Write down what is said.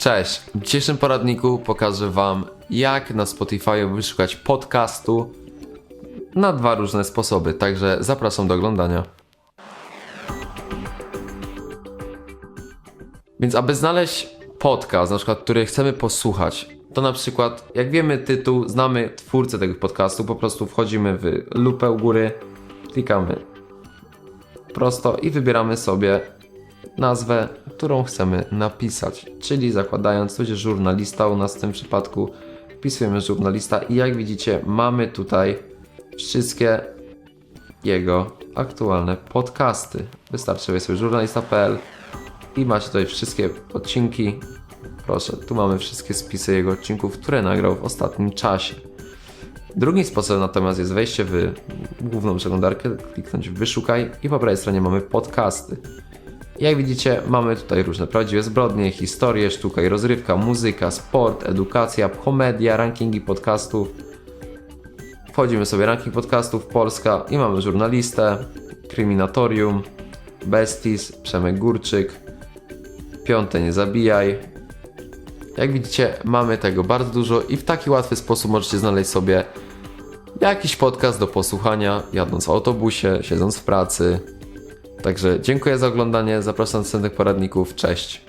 Cześć! W dzisiejszym poradniku pokażę Wam, jak na Spotify wyszukać podcastu na dwa różne sposoby, także zapraszam do oglądania. Więc aby znaleźć podcast, na przykład, który chcemy posłuchać, to na przykład, jak wiemy tytuł, znamy twórcę tego podcastu, po prostu wchodzimy w lupę u góry, klikamy prosto i wybieramy sobie nazwę, którą chcemy napisać. Czyli zakładając, tudzież żurnalista u nas w tym przypadku, wpisujemy żurnalista i jak widzicie, mamy tutaj wszystkie jego aktualne podcasty. Wystarczy sobie żurnalista.pl i macie tutaj wszystkie odcinki. Proszę, tu mamy wszystkie spisy jego odcinków, które nagrał w ostatnim czasie. Drugim sposobem natomiast jest wejście w główną przeglądarkę, kliknąć w wyszukaj i po prawej stronie mamy podcasty. Jak widzicie, mamy tutaj różne prawdziwe zbrodnie, historie, sztuka i rozrywka, muzyka, sport, edukacja, komedia, rankingi podcastów. Wchodzimy sobie ranking podcastów Polska i mamy żurnalistę, kryminatorium, Besties, Przemek Górczyk, Piąte Nie Zabijaj. Jak widzicie, mamy tego bardzo dużo i w taki łatwy sposób możecie znaleźć sobie jakiś podcast do posłuchania, jadąc w autobusie, siedząc w pracy, Także dziękuję za oglądanie, zapraszam do następnych poradników, cześć!